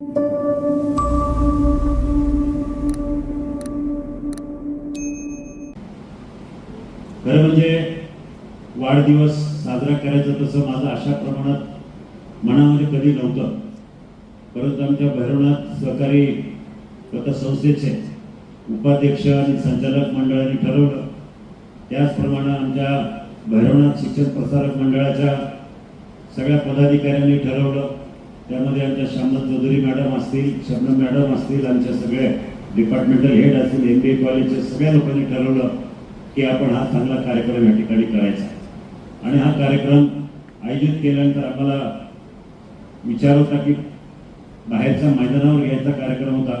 खरं म्हणजे वाढदिवस साजरा करायचा तसं माझं अशा प्रमाणात मनामध्ये कधी नव्हतं. परंतु आमच्या भैरवनाथ सहकारी पतसंस्थेचे उपाध्यक्ष आणि संचालक मंडळाने ठरवलं. त्याचप्रमाणे आमच्या भैरवनाथ शिक्षण प्रसारक मंडळाच्या सगळ्या पदाधिकाऱ्यांनी ठरवलं. त्यामध्ये आमच्या श्यामनाथ चौधरी मॅडम असतील शबनम मॅडम असतील आमच्या सगळे डिपार्टमेंटल हेड असतील एम बी ए कॉलेजच्या सगळ्या लोकांनी ठरवलं की आपण हा चांगला कार्यक्रम या ठिकाणी करायचा आणि हा कार्यक्रम आयोजित केल्यानंतर आम्हाला विचार होता की बाहेरच्या मैदानावर घ्यायचा कार्यक्रम होता.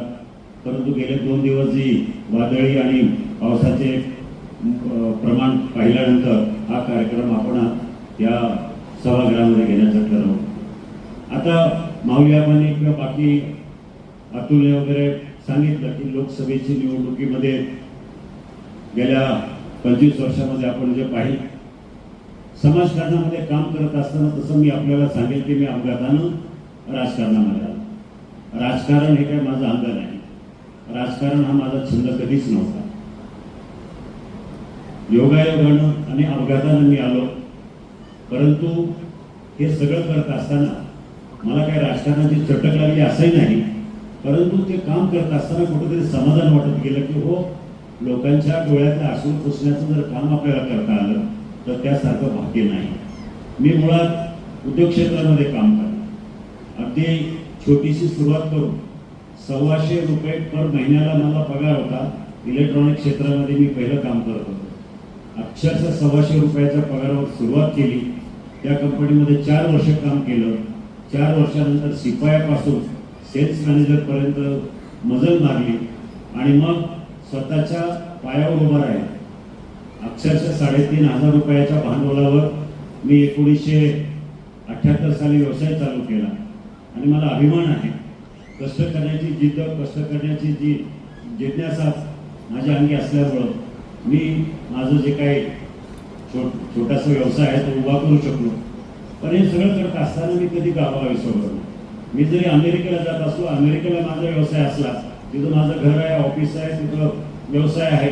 परंतु गेले दोन दिवस जी वादळी आणि पावसाचे प्रमाण पाहिल्यानंतर हा कार्यक्रम आपण या सभागृहामध्ये घेण्याचं ठरवलं. आता माऊली किंवा बाकी अतुलने वगैरे सांगितलं की लोकसभेची निवडणुकीमध्ये गेल्या पंचवीस वर्षामध्ये आपण जे पाहिलं समाजकारणामध्ये काम करत असताना तसं मी आपल्याला सांगेल की मी अपघातानं राजकारणामध्ये आलो. राजकारण हे काय माझं अंग नाही. राजकारण हा माझा छंद कधीच नव्हता. योगायोगानं आणि अपघातानं मी आलो. परंतु हे सगळं करत असताना मला काय राजकारणाची चटक लागली असंही नाही परंतु ते काम करत असताना कुठेतरी समाधान वाटत गेलं की हो लोकांच्या डोळ्यातल्या असून पुसण्याचं जर काम आपल्याला करता आलं तर त्यासारखं भाग्य नाही. मी मुळात उद्योग क्षेत्रामध्ये काम करतो. अगदी छोटीशी सुरुवात करून सव्वाशे रुपये पर महिन्याला मला पगार होता इलेक्ट्रॉनिक क्षेत्रामध्ये मी पहिलं काम करत होतो. अक्षरशः सव्वाशे रुपयाच्या पगारावर सुरुवात केली त्या कंपनीमध्ये चार वर्ष काम केलं चार वर्षानंतर शिपायापासून सेल्स मॅनेजरपर्यंत मजल मारली आणि मग स्वतःच्या पायावर उभा राहिलं. अक्षरशः साडेतीन हजार रुपयाच्या भांडवलावर मी एकोणीसशे अठ्ठ्याहत्तर साली व्यवसाय चालू केला. आणि मला अभिमान आहे. कष्ट करण्याची जिद्द कष्ट करण्याची जी जिज्ञासा माझ्या अंगी असल्यामुळं मी माझं जे काही छोट छोटासा व्यवसाय आहे तो उभा करू शकलो. पण हे सगळं करत असताना मी कधी गावाला विसरलो मी जरी अमेरिकेला जात असलो अमेरिकेला माझा व्यवसाय असला तिथं माझं घर आहे ऑफिस आहे तिथं व्यवसाय आहे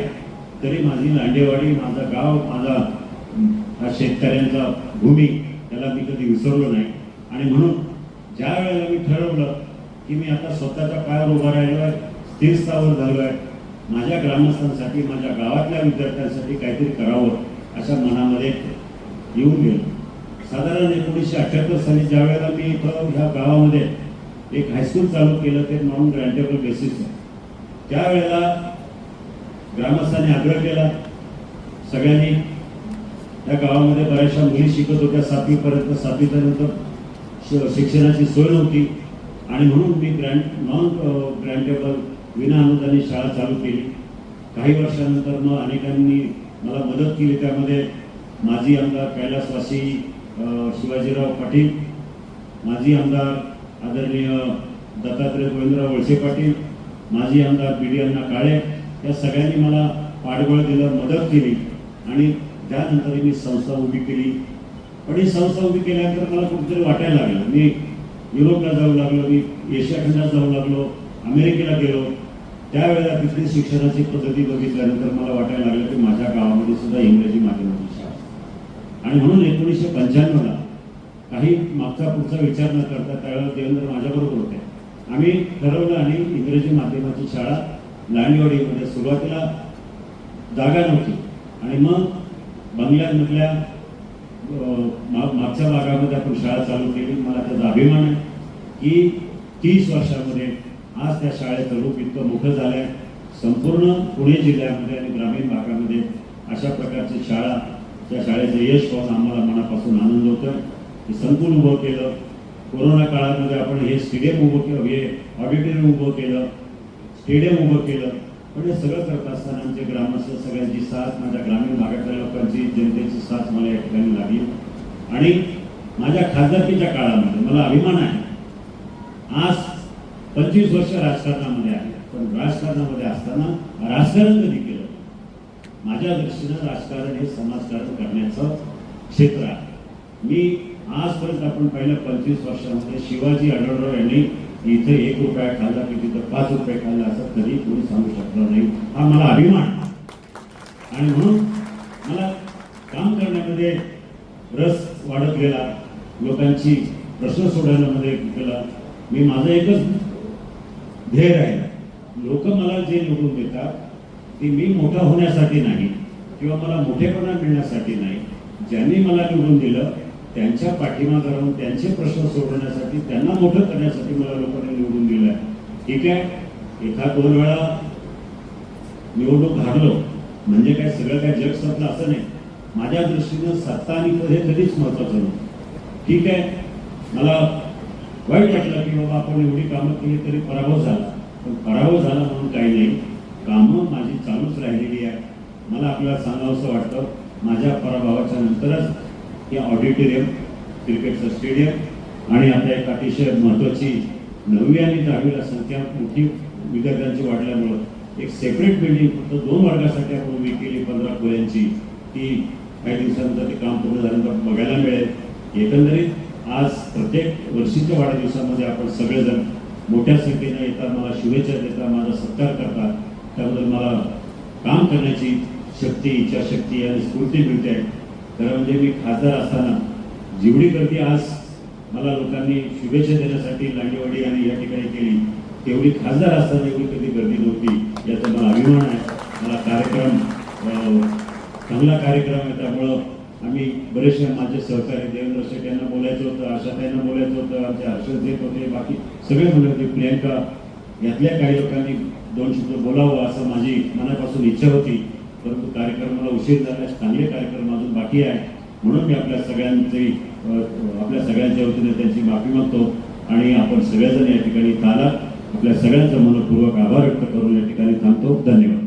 तरी माझी लांडेवाडी माझं गाव माझा हा शेतकऱ्यांचा भूमी त्याला मी कधी विसरलो नाही. आणि म्हणून ज्या वेळेला मी ठरवलं की मी आता स्वतःच्या पायावर उभा राहिलो आहे स्थिर स्थावर झालो आहे माझ्या ग्रामस्थांसाठी माझ्या गावातल्या विद्यार्थ्यांसाठी काहीतरी करावं अशा मनामध्ये येऊन गेलं. साधारण एकोणीसशे अठ्ठ्याहत्तर साली ज्या वेळेला मी इथं ह्या गावामध्ये एक हायस्कूल चालू केलं ते नॉन ग्रँटेबल बेसिसवर त्यावेळेला ग्रामस्थांनी आग्रह केला सगळ्यांनी त्या गावामध्ये बऱ्याचशा मुली शिकत होत्या सातवीपर्यंत सातवीपर्यंत श- शिक्षणाची सोय नव्हती. आणि म्हणून मी ग्रँट नॉन ग्रँटेबल विना अनुदानी शाळा चालू केली. काही वर्षानंतर मग अनेकांनी मला मदत केली. त्यामध्ये माजी आमदार कैलासवासी शिवाजीराव पाटील माजी आमदार आदरणीय दत्तात्रय गोविंदराव वळसे पाटील माजी आमदार पी डी अण्णा काळे या सगळ्यांनी मला पाठबळ दिलं मदत केली आणि त्यानंतर मी संस्था उभी केली. पण ही संस्था उभी केल्यानंतर मला कुठेतरी वाटायला लागलं. मी युरोपला जाऊ लागलो मी एशिया खंडात जाऊ लागलो अमेरिकेला गेलो. त्यावेळेला तिथली शिक्षणाची पद्धती बघितल्यानंतर मला वाटायला लागलं की माझ्या गावामध्ये सुद्धा इंग्रजी माध्यमाची शाळा आणि म्हणून एकोणीसशे पंच्याण्णवला काही मागचा पुढचा विचार न करता त्यावेळेला देवेंद्र माझ्याबरोबर होते. आम्ही ठरवलं आणि इंग्रजी माध्यमाची शाळा लांडवाडीमध्ये सुरुवातीला जागा नव्हती. आणि मग बंगल्यामधल्या मागच्या भागामध्ये आपण शाळा चालू केली. मला त्याचा अभिमान आहे की तीस वर्षामध्ये आज त्या शाळेचं रूप इतकं मोठं झालं आहे संपूर्ण पुणे जिल्ह्यामध्ये आणि ग्रामीण भागामध्ये अशा प्रकारची शाळा त्या शाळेचं यश पाहून आम्हाला मनापासून आनंद होतोय. हे संकुल उभं केलं. कोरोना काळामध्ये आपण हे स्टेडियम उभं केलं हे ऑडिटोरियम उभं केलं स्टेडियम उभं केलं. पण हे सगळं करत असताना आमचे ग्रामस्थ सगळ्यांची साथ माझ्या ग्रामीण भागातल्या लोकांची जनतेची साथ मला या ठिकाणी लागली. आणि माझ्या खासदारकीच्या काळामध्ये मला अभिमान आहे. आज पंचवीस वर्ष राजकारणामध्ये आहे. पण राजकारणामध्ये असताना राजकारण कधी केलं? माझ्या दृष्टीनं राजकारण हे समाजकारण करण्याचं क्षेत्र आहे. मी आजपर्यंत आपण पहिल्या पंचवीस वर्षामध्ये शिवाजी आढळराव यांनी इथे एक रुपया खाल्ला की तिथं पाच रुपये खाल्ला असं कधी कोणी सांगू शकणार नाही. हा मला अभिमान आणि म्हणून मला काम करण्यामध्ये रस वाढत गेला. लोकांची प्रश्न सोडवण्यामध्ये गेला. मी माझं एकच ध्येय राहिलं. लोक मला जे निवडून देतात ती मी मोठा होण्यासाठी नाही किंवा मला मोठेपणा मिळण्यासाठी नाही ज्यांनी मला निवडून दिलं त्यांच्या पाठीमागे राहून त्यांचे प्रश्न सोडवण्यासाठी त्यांना मोठं करण्यासाठी मला लोकांनी निवडून दिलं ठीक आहे? एका दोन वेळा निवडणूक हारलो म्हणजे काय सगळं काय जग संपलं असं नाही. माझ्या दृष्टीनं सत्ता आणि पद हे कधीच महत्वाचं नव्हतं ठीक आहे? मला वाईट वाटलं की बाबा आपण एवढी कामं केली तरी पराभव झाला. पण पराभव झाला म्हणून काही नाही. कामं माझी चालूच राहिलेली आहे. मला आपल्याला सांगावंसं वाटतं माझ्या पराभवाच्या नंतरच हे ऑडिटोरियम क्रिकेटचं स्टेडियम आणि आता एक अतिशय महत्त्वाची नववी आणि दहावीला संख्या मोठी विद्यार्थ्यांची वाढल्यामुळं एक सेपरेट बिल्डिंग फक्त दोन वर्गासाठी आपण उभी केली पंधरा खोल्यांची. ती काही दिवसानंतर ते काम पूर्ण झाल्यानंतर बघायला मिळेल. एकंदरीत आज प्रत्येक वर्षीच्या वाढदिवसामध्ये आपण सगळेजण मोठ्या संख्येने येतात मला शुभेच्छा देतात माझा सत्कार करतात. त्याबद्दल मला काम करण्याची शक्ती इच्छाशक्ती आणि स्फूर्ती मिळते. खरं म्हणजे मी खासदार असताना जेवढी गर्दी आज मला लोकांनी शुभेच्छा देण्यासाठी लांडेवाडी आणि या ठिकाणी केली तेवढी खासदार असताना एवढी कधी गर्दी नव्हती याचा मला अभिमान आहे. मला कार्यक्रम चांगला कार्यक्रम आहे. त्यामुळं आम्ही बरेचसे माझे सहकारी देवेंद्र शेठ यांना बोलायचं होतं आशाताईंना बोलायचं होतं आमचे हर्षद देत होते बाकी सगळे म्हणले होते प्रियंका यातल्या काही लोकांनी दोन शब्द बोलावं असं माझी मनापासून इच्छा होती. परंतु कार्यक्रमाला उशीर झाल्यास चांगले कार्यक्रम अजून बाकी आहे म्हणून मी आपल्या सगळ्यांची आपल्या सगळ्यांच्या वतीने त्यांची माफी मागतो. आणि आपण सगळेजण या ठिकाणी आलात आपल्या सगळ्यांचा मनपूर्वक आभार व्यक्त करून या ठिकाणी थांबतो. धन्यवाद.